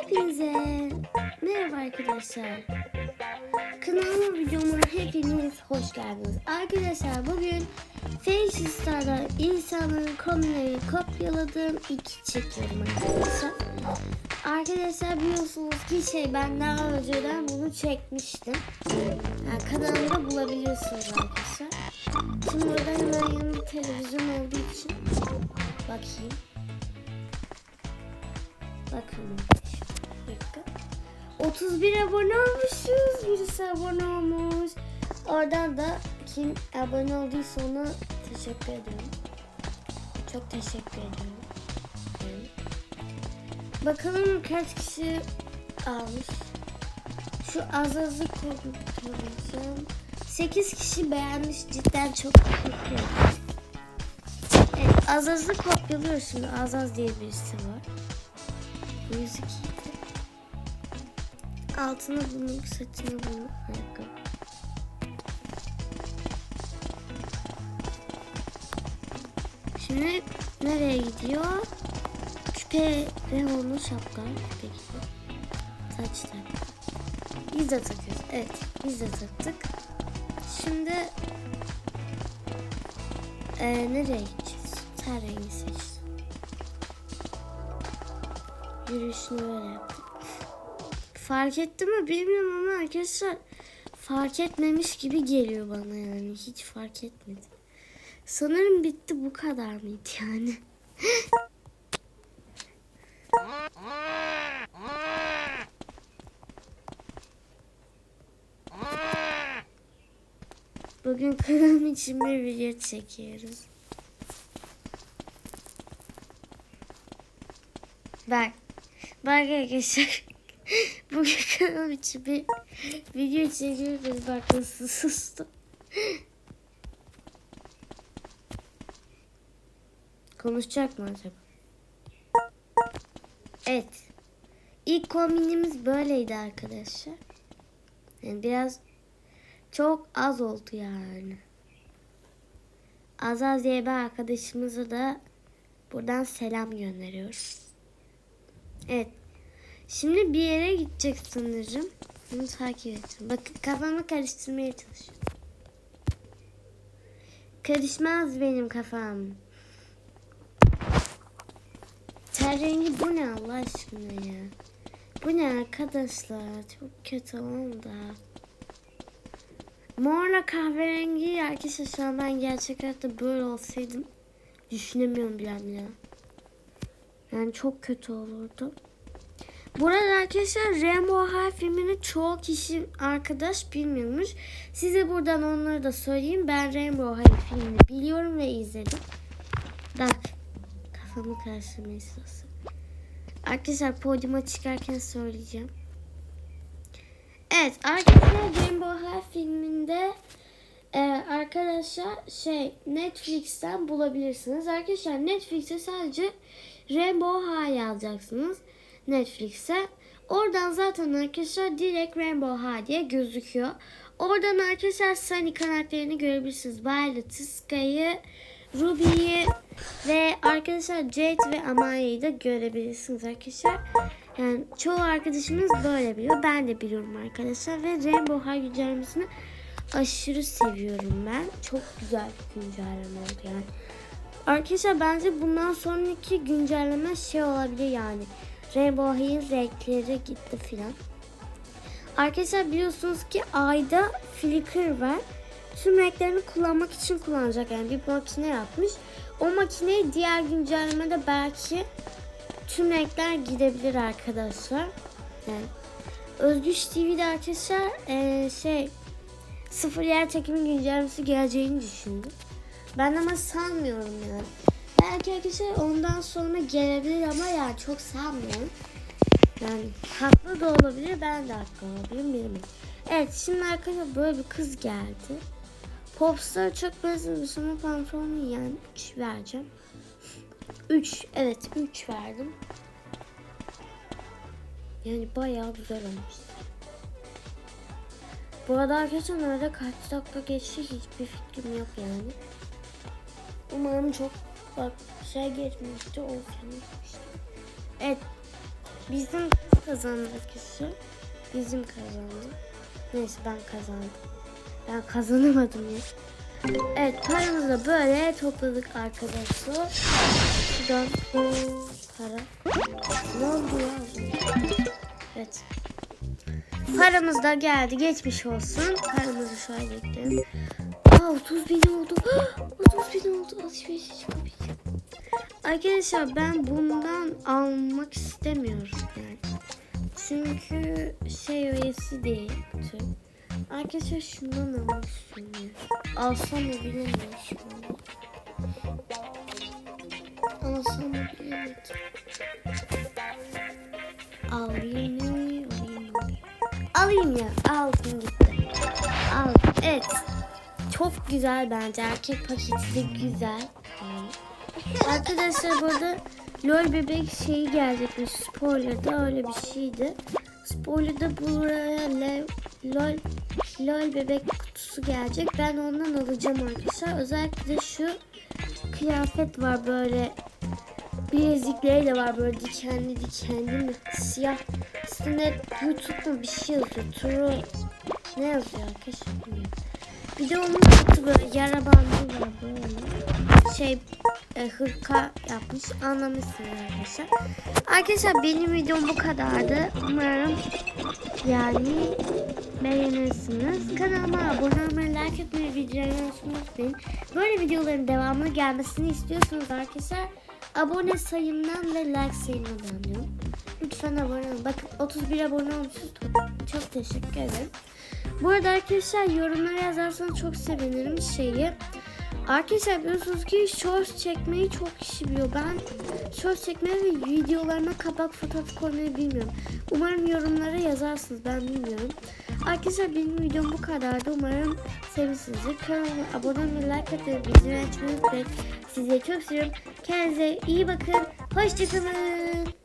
Hepinize merhaba arkadaşlar. Kanalıma videoma hepiniz hoş geldiniz. Arkadaşlar bugün Facestar'da insanların konuları kopyaladığım iki çekiyorum arkadaşlar. Arkadaşlar biliyorsunuz ki şey ben daha önceden bunu çekmiştim. Yani kanalımda bulabiliyorsunuz arkadaşlar. Şimdi burada hemen yanımda televizyon olduğu için bakayım. Bakın dakika. 31 abone olmuşuz. Birisi abone olmuş. Oradan da kim abone olduysa ona teşekkür ediyorum. Çok teşekkür. Yani. Bakalım kaç kişi almış. Şu az azı konuşacağım. 8 kişi beğenmiş. Cidden çok teşekkür ederim. Evet, az azı kopyalıyoruz şimdi. Az az diye birisi var. 102 Altına bunu, saçına bunu, ayakkabı. Şimdi nereye gidiyor? Küpe ve onun şapka. Küpe gidiyor. Saç tak. Biz de takıyoruz. Evet, biz de taktık. Şimdi ee, nereye gideceğiz? Ten rengi seçtim. Yürüyüşünü böyle yaptım. Fark etti mi bilmiyorum ama arkadaşlar fark etmemiş gibi geliyor bana yani. Hiç fark etmedi. Sanırım bitti bu kadar mıydı yani? Bugün kanalım için bir video çekiyoruz. Bak. Bak arkadaşlar. Bugün kanalım için bir video çekiyoruz. Bak nasıl sustum. Konuşacak mı acaba? Evet. İlk kombinimiz böyleydi arkadaşlar. Yani biraz çok az oldu yani. Azaz diye bir arkadaşımıza da buradan selam gönderiyoruz. Evet. Şimdi bir yere gidecek sanırım. Bunu takip edeceğim. Bakın kafamı karıştırmaya çalışıyorum. Karışmaz benim kafam. Ter rengi bu ne Allah aşkına ya? Bu ne arkadaşlar? Çok kötü oldu. Morla kahverengi arkadaşlar şu an ben gerçek hayatta böyle olsaydım düşünemiyorum an ya. Yani çok kötü olurdu. Burada arkadaşlar High filmini çoğu kişi arkadaş bilmiyormuş. Size buradan onları da söyleyeyim. Ben High filmini biliyorum ve izledim. Bak kafamı karıştırmayı istiyorsun. Arkadaşlar podyuma çıkarken söyleyeceğim. Evet arkadaşlar High filminde e, arkadaşlar şey Netflix'ten bulabilirsiniz. Arkadaşlar Netflix'e sadece Rainbow High yazacaksınız. Netflix'e. Oradan zaten arkadaşlar direkt Rainbow High diye gözüküyor. Oradan arkadaşlar Sunny karakterini görebilirsiniz. Violet'ı, Sky'ı, Ruby'yi ve arkadaşlar Jade ve Amalia'yı da görebilirsiniz arkadaşlar. Yani çoğu arkadaşımız böyle biliyor. Ben de biliyorum arkadaşlar. Ve Rainbow High güncellemesini aşırı seviyorum ben. Çok güzel bir güncelleme oldu yani. Arkadaşlar bence bundan sonraki güncelleme şey olabilir yani. Rainbow High'in renkleri gitti filan. Arkadaşlar biliyorsunuz ki ayda flicker var. Tüm renklerini kullanmak için kullanacak yani bir makine yapmış. O makineyi diğer güncellemede belki tüm renkler gidebilir arkadaşlar. Yani Özgüç TV'de arkadaşlar ee, şey sıfır yer çekimi güncellemesi geleceğini düşündüm. Ben ama sanmıyorum yani. Belki arkadaşlar ondan sonra gelebilir ama yani çok sanmıyorum. Yani haklı da olabilir, ben de haklı olabilirim bilmiyorum. Evet şimdi arkadaşlar böyle bir kız geldi. Popstar çok benzemiş ama pantolonu yani 3 vereceğim. 3 evet 3 verdim. Yani bayağı güzel olmuş. Bu arada arkadaşlar nerede kaç dakika geçti hiçbir fikrim yok yani. Umarım çok bak şey geçmişti o. Evet Bizim kazandı kişi. Bizim kazandı. Neyse ben kazandım. Ben kazanamadım ya. Evet paramızı da böyle topladık arkadaşlar. Şuradan para. Ne oldu ya? Evet. Paramız da geldi. Geçmiş olsun. Paramızı şöyle ekleyelim. Aa 30 bin oldu. 30 bin oldu. Alışveriş çıkabileceğim. Arkadaşlar ben bundan almak istemiyorum yani. Çünkü şey öylesi değil. Kötü. Arkadaşlar şundan almak istiyorum. Alsam mı bilemiyorum şu. Alsam mı bilemedim. Alayım? Alayım mı? Alayım ya. Aldım. Çok güzel bence. Erkek paketi de güzel. Arkadaşlar burada LOL bebek şeyi gelecekmiş. Spoiler'da öyle bir şeydi. Spoiler'da buraya le- LOL LOL bebek kutusu gelecek. Ben ondan alacağım arkadaşlar. Özellikle şu kıyafet var böyle bilezikleri de var böyle dikenli dikenli mi? Siyah. Üstünde mu bir şey yazıyor. True ne yazıyor arkadaşlar. Bir de onun kutu böyle yara bandı var böyle. Şey e, hırka yapmış. Anlamışsınız arkadaşlar. Arkadaşlar benim videom bu kadardı. Umarım yani beğenirsiniz. Kanalıma abone olmayı, like etmeyi, videoyu unutmayın. Böyle videoların devamlı gelmesini istiyorsanız arkadaşlar abone sayımdan ve like sayımından anlıyorum. Lütfen abone olun. Bakın 31 abone olmuşuz. Çok teşekkür ederim. Bu arada arkadaşlar yorumlara yazarsanız çok sevinirim şeyi. Arkadaşlar biliyorsunuz ki shorts çekmeyi çok kişi biliyor. Ben shorts çekmeyi ve videolarıma kapak fotoğrafı koymayı bilmiyorum. Umarım yorumlara yazarsınız ben bilmiyorum. Arkadaşlar benim videom bu kadardı. Umarım sevmişsinizdir. Kanalıma abone olmayı, like atmayı, bildirim açmayı unutmayın. Sizleri çok seviyorum. Kendinize iyi bakın. Hoşçakalın.